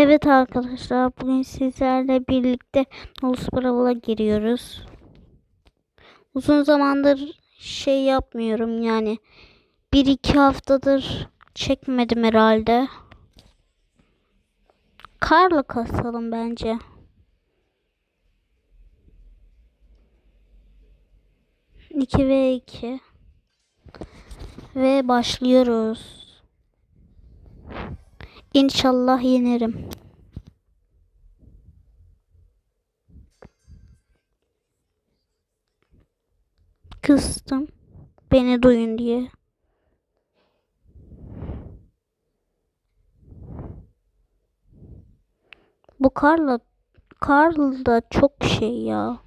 Evet arkadaşlar bugün sizlerle birlikte Ulus Brawl'a giriyoruz. Uzun zamandır şey yapmıyorum yani. Bir iki haftadır çekmedim herhalde. Karla kasalım bence. İki ve iki. Ve başlıyoruz. İnşallah yenerim. Kıstım. Beni duyun diye. Bu Karla Karl da çok şey ya.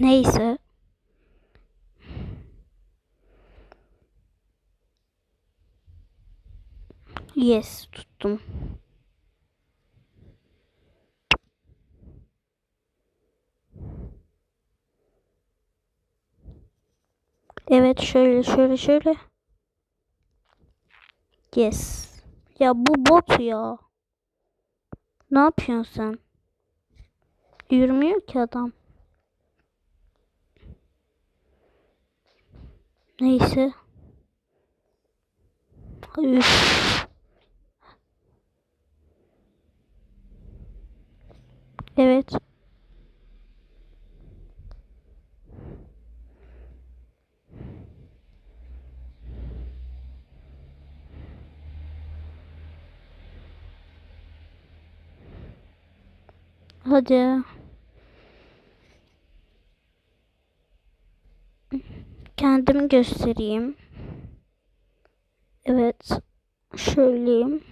Neyse. Yes tuttum. Evet şöyle şöyle şöyle. Yes. Ya bu bot ya. Ne yapıyorsun sen? Yürümüyor ki adam. Neyse. Üf. Evet. Hadi. Kendimi göstereyim. Evet. Şöyleyim.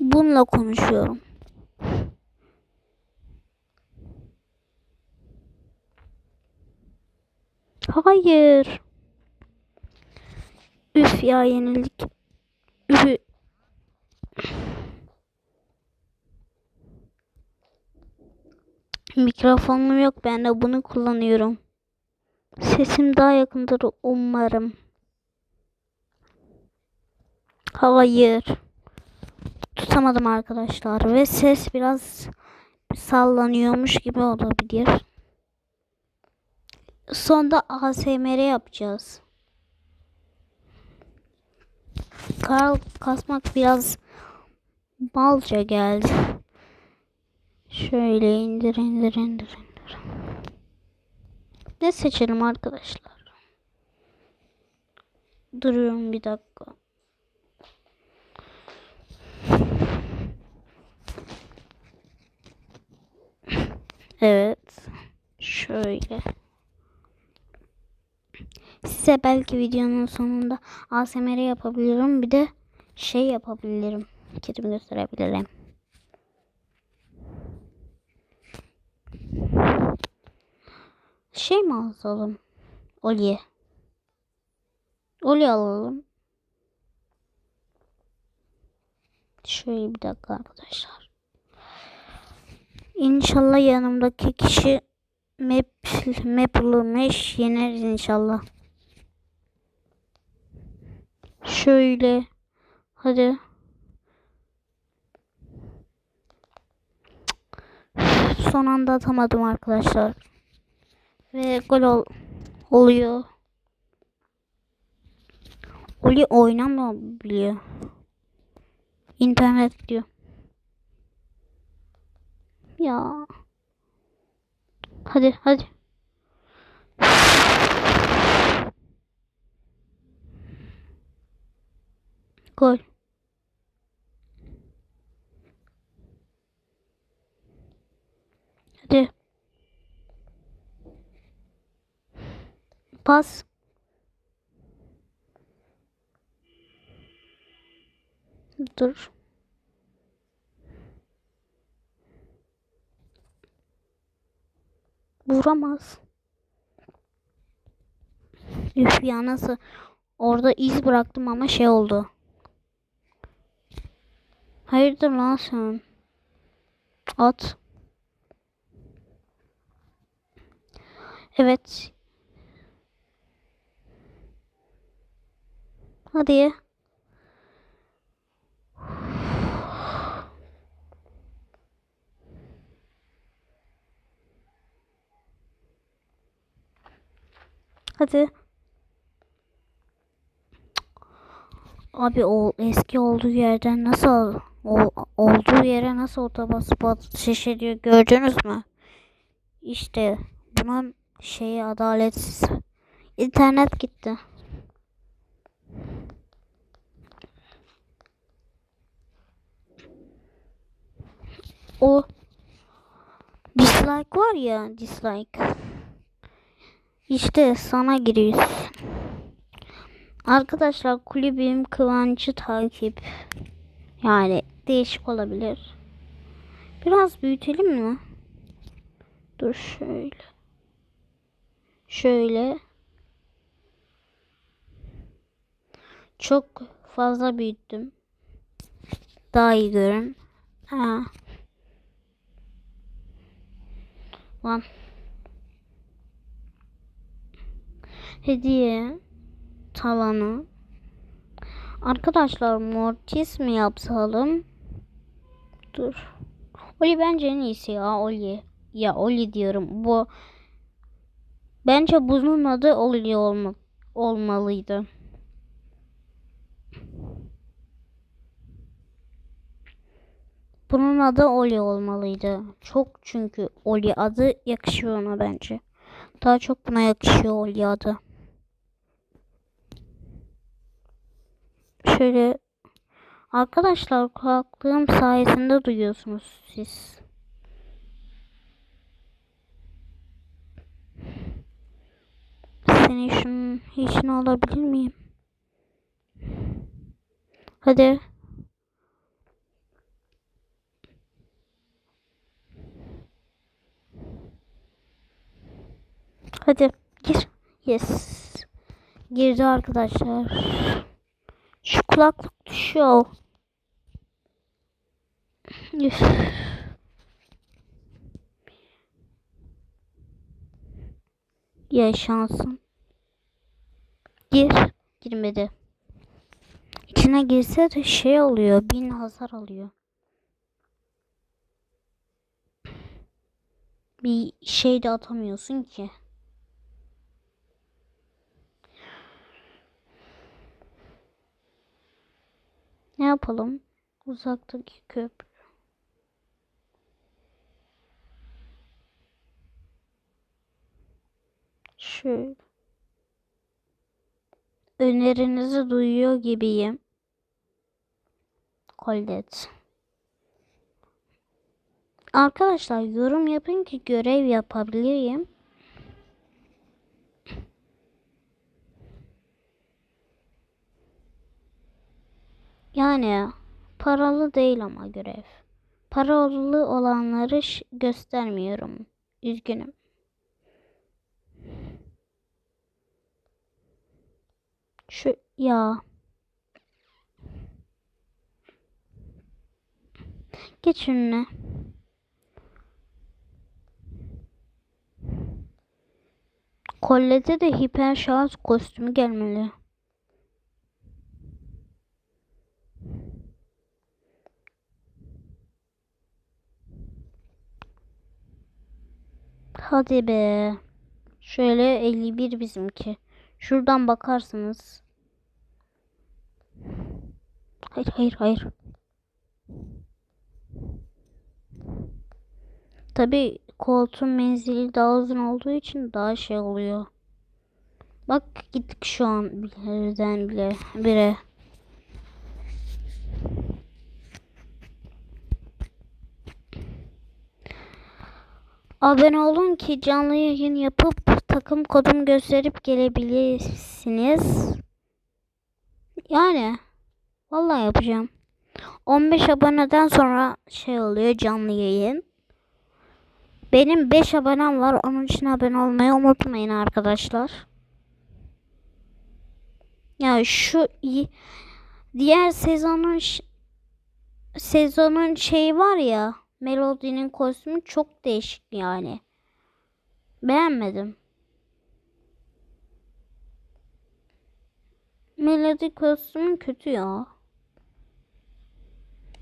Bununla konuşuyorum. Hayır. Üf ya yenilik. Üf. Mikrofonum yok ben de bunu kullanıyorum. Sesim daha yakındır umarım. Hayır. Tutamadım arkadaşlar ve ses biraz sallanıyormuş gibi olabilir. Sonda ASMR yapacağız. Karl kasmak biraz balca geldi. Şöyle indir indir indir indir. Ne seçelim arkadaşlar? Duruyorum bir dakika. Evet. Şöyle. Size belki videonun sonunda ASMR yapabilirim. Bir de şey yapabilirim. Kedim gösterebilirim. Şey mi alalım? Olye. Olye alalım. Şöyle bir dakika arkadaşlar. İnşallah yanımdaki kişi map maplı mesh yeneriz inşallah. Şöyle. Hadi. Son anda atamadım arkadaşlar. Ve gol ol oluyor. Oli oynamıyor. İnternet diyor. Ya. Hadi hadi. Gol. Hadi. Pas. Dur. Vuramaz. Üf ya nasıl? Orada iz bıraktım ama şey oldu. Hayırdır lan sen? At. Evet. Hadi. Hadi. Abi o eski olduğu yerden nasıl o, olduğu yere nasıl otobüs batış ediyor gördünüz mü? İşte bunun şeyi adaletsiz. İnternet gitti. O dislike var ya dislike. İşte sana giriyoruz. Arkadaşlar kulübüm Kıvancı takip. Yani değişik olabilir. Biraz büyütelim mi? Dur şöyle. Şöyle. Çok fazla büyüttüm. Daha iyi görün. Ha. Lan. Hediye tavanı. Arkadaşlar mortis mi yapsalım? Dur. Oli bence en iyisi ya Oli. Ya Oli diyorum. Bu bence bunun adı Oli olma, olmalıydı. Bunun adı Oli olmalıydı. Çok çünkü Oli adı yakışıyor ona bence. Daha çok buna yakışıyor Oli adı. Şöyle arkadaşlar kulaklığım sayesinde duyuyorsunuz siz. Senin şunun işini alabilir miyim? Hadi. Hadi gir. Yes. Girdi arkadaşlar. Şu kulaklık düşüyor. Üf. Ya şansım. Gir. Girmedi. İçine girse de şey oluyor. Bin hasar alıyor. Bir şey de atamıyorsun ki. Ne yapalım? Uzaktaki köprü. Şöyle. Önerinizi duyuyor gibiyim. Koldet. Arkadaşlar yorum yapın ki görev yapabileyim. Yani paralı değil ama görev. Paralı olanları göstermiyorum. Üzgünüm. Şu ya. Geç önüne. Kollete de hiper şans kostümü gelmeli. Hadi be. Şöyle 51 bizimki. Şuradan bakarsınız. Hayır hayır hayır. Tabi koltuğun menzili daha uzun olduğu için daha şey oluyor. Bak gittik şu an birden bile bire. Abone olun ki canlı yayın yapıp takım kodum gösterip gelebilirsiniz. Yani vallahi yapacağım. 15 aboneden sonra şey oluyor canlı yayın. Benim 5 abonem var. Onun için abone olmayı unutmayın arkadaşlar. Ya şu diğer sezonun sezonun şeyi var ya Melody'nin kostümü çok değişik yani. Beğenmedim. Melody kostümü kötü ya.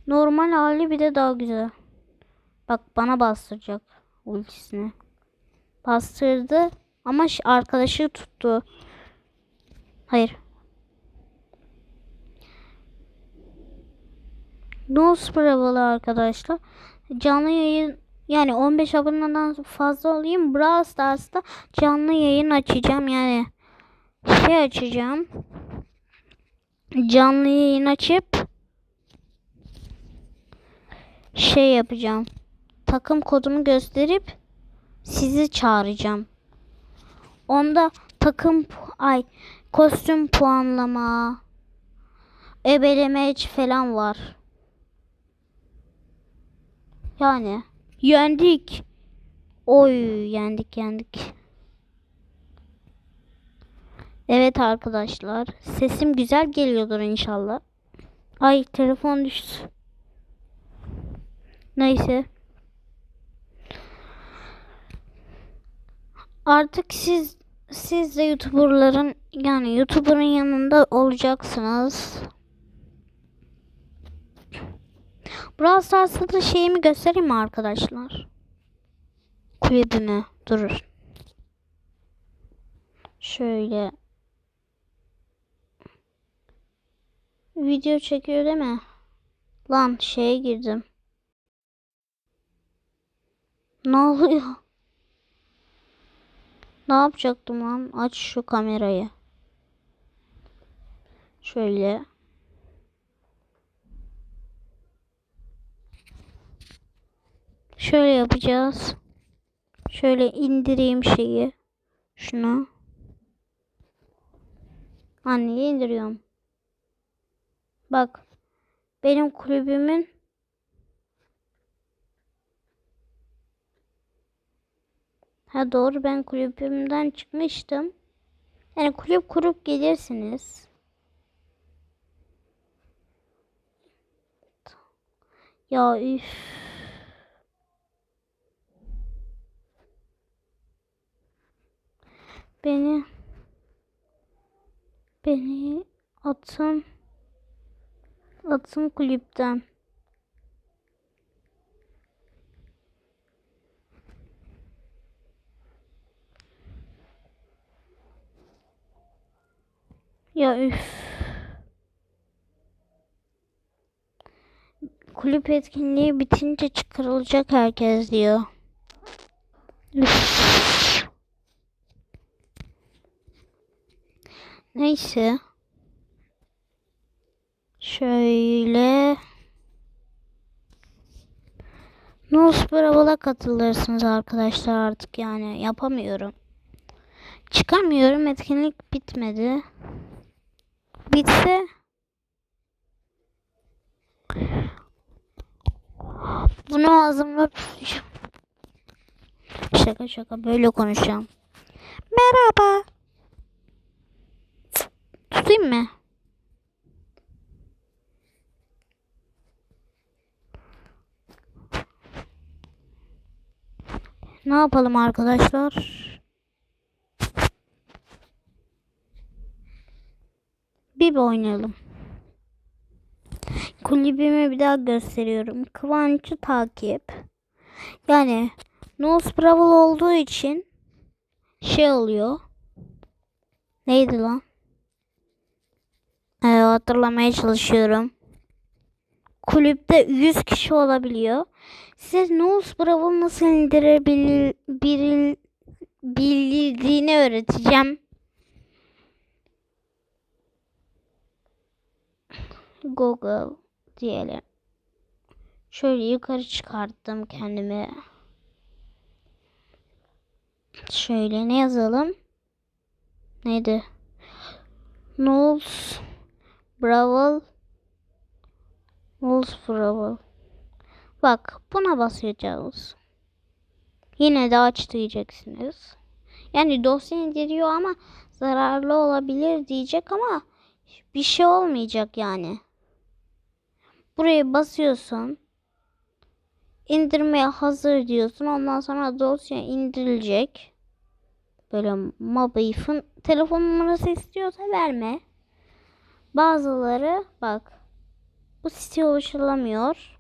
Normal hali bir de daha güzel. Bak bana bastıracak ultisini. Bastırdı Ama arkadaşı tuttu. Hayır. Nose Bravo'lu arkadaşlar. Canlı yayın yani 15 aboneden fazla olayım. Brawl Stars'ta canlı yayın açacağım. Yani şey açacağım. Canlı yayın açıp şey yapacağım. Takım kodumu gösterip sizi çağıracağım. Onda takım ay kostüm puanlama ebelemeç falan var. Yani yendik. Oy yendik yendik. Evet arkadaşlar. Sesim güzel geliyordur inşallah. Ay telefon düştü. Neyse. Artık siz siz de YouTuber'ların yani YouTuber'ın yanında olacaksınız. Brawl Stars'ta şeyimi göstereyim mi arkadaşlar? Kulübümü. Durur. Şöyle. Video çekiyor değil mi? Lan şeye girdim. Ne oluyor? Ne yapacaktım lan? Aç şu kamerayı. Şöyle. Şöyle yapacağız. Şöyle indireyim şeyi. Şunu. Anneyi indiriyorum. Bak. Benim kulübümün Ha doğru ben kulübümden çıkmıştım. Yani kulüp kurup gelirsiniz. Ya üf. Beni beni atın atın kulüpten. Ya üf. Kulüp etkinliği bitince çıkarılacak herkes diyor. Üf. Neyse. Şöyle. Nus Brava'la katılırsınız arkadaşlar artık yani yapamıyorum. Çıkamıyorum etkinlik bitmedi. Bitse bunu ağzımda tutacağım. Şaka şaka böyle konuşacağım. Merhaba. Tutayım mı? Ne yapalım arkadaşlar? Bir oynayalım. Kulübümü bir daha gösteriyorum. Kıvanç'ı takip. Yani Nose Brawl olduğu için şey oluyor. Neydi lan? Hatırlamaya çalışıyorum. Kulüpte 100 kişi olabiliyor. Size Nose Brawl nasıl indirebildiğini öğreteceğim. Google diyelim. Şöyle yukarı çıkarttım kendimi. Şöyle ne yazalım? Neydi? Knowles Brawl Knowles Brawl Bak buna basacağız. Yine de aç diyeceksiniz. Yani dosya indiriyor ama zararlı olabilir diyecek ama bir şey olmayacak yani. Buraya basıyorsun. İndirmeye hazır diyorsun. Ondan sonra dosya indirilecek. Böyle Mobif'in telefon numarası istiyorsa verme. Bazıları bak bu siteye ulaşılamıyor.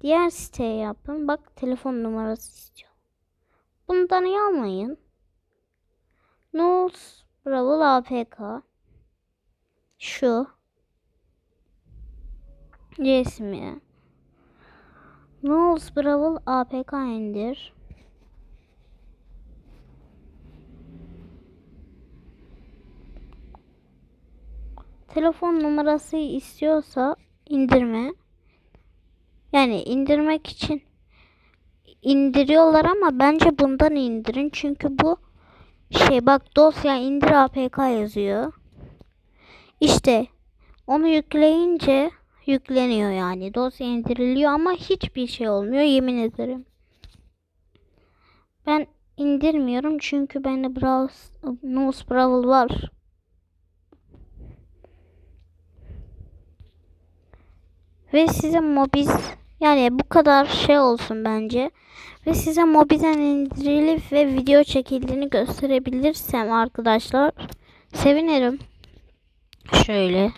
Diğer siteye yapın. Bak telefon numarası istiyor. Bundan iyi almayın. Nulls Brawl APK. Şu. Resmi. Nulls Brawl APK indir. Telefon numarası istiyorsa indirme. Yani indirmek için indiriyorlar ama bence bundan indirin. Çünkü bu şey bak dosya indir APK yazıyor. İşte onu yükleyince yükleniyor yani. Dosya indiriliyor ama hiçbir şey olmuyor yemin ederim. Ben indirmiyorum çünkü bende Brawl, Nose Brawl var. Ve size Mobiz yani bu kadar şey olsun bence. Ve size Mobizen indirilip ve video çekildiğini gösterebilirsem arkadaşlar sevinirim. Şöyle.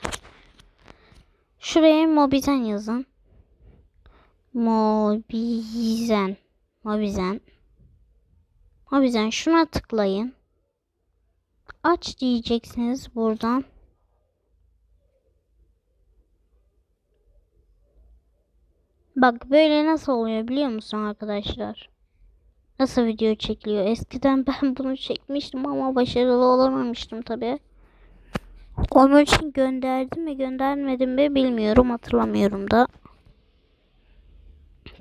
Şuraya Mobizen yazın. Mobizen. Mobizen. Mobizen şuna tıklayın. Aç diyeceksiniz buradan. Bak böyle nasıl oluyor biliyor musun arkadaşlar? Nasıl video çekiliyor? Eskiden ben bunu çekmiştim ama başarılı olamamıştım tabi. Onun için gönderdim mi göndermedim mi bilmiyorum hatırlamıyorum da.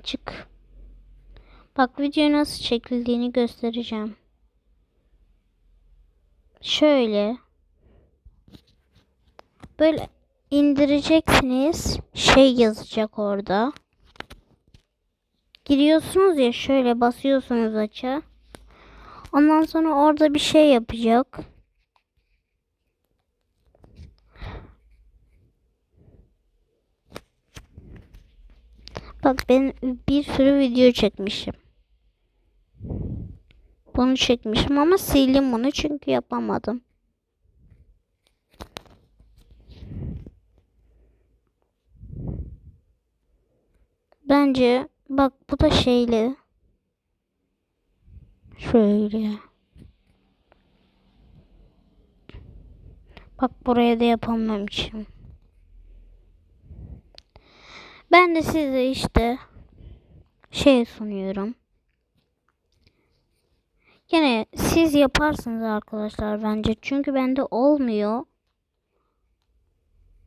Çık. Bak video nasıl çekildiğini göstereceğim. Şöyle. Böyle indireceksiniz. Şey yazacak orada. Giriyorsunuz ya şöyle basıyorsunuz aça. Ondan sonra orada bir şey yapacak. Bak ben bir sürü video çekmişim. Bunu çekmişim ama sildim bunu çünkü yapamadım. Bence bak bu da şeyli. Şöyle. Bak buraya da yapamamışım. Ben de size işte şey sunuyorum. Yine siz yaparsınız arkadaşlar bence. Çünkü bende olmuyor.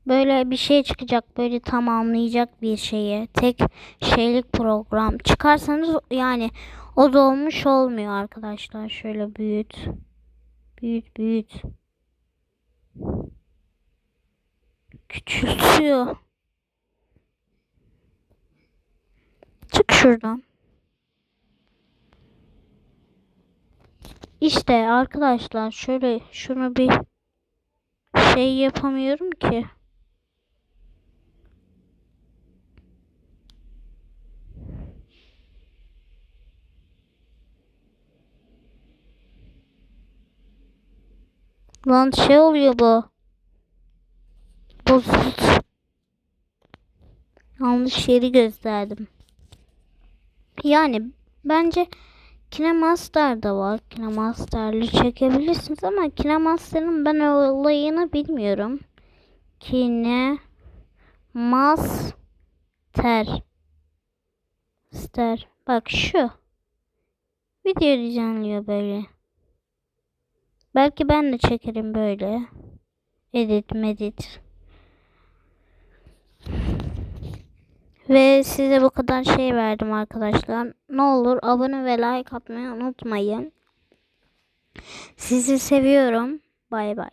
Böyle bir şey çıkacak. Böyle tamamlayacak bir şeyi. Tek şeylik program. Çıkarsanız yani o dolmuş olmuyor arkadaşlar. Şöyle büyüt. Büyüt büyüt. Küçültüyor. Çık şuradan. İşte arkadaşlar şöyle şunu bir şey yapamıyorum ki. Lan şey oluyor bu. Bozult. Yanlış yeri gösterdim. Yani bence Kinemaster da var. Kinemaster'lı çekebilirsiniz ama Kinemaster'ın ben olayını bilmiyorum. Kinemaster. Ster. Bak şu. Video düzenliyor böyle. Belki ben de çekerim böyle. Edit medit. Ve size bu kadar şey verdim arkadaşlar. Ne olur abone ve like atmayı unutmayın. Sizi seviyorum. Bay bay.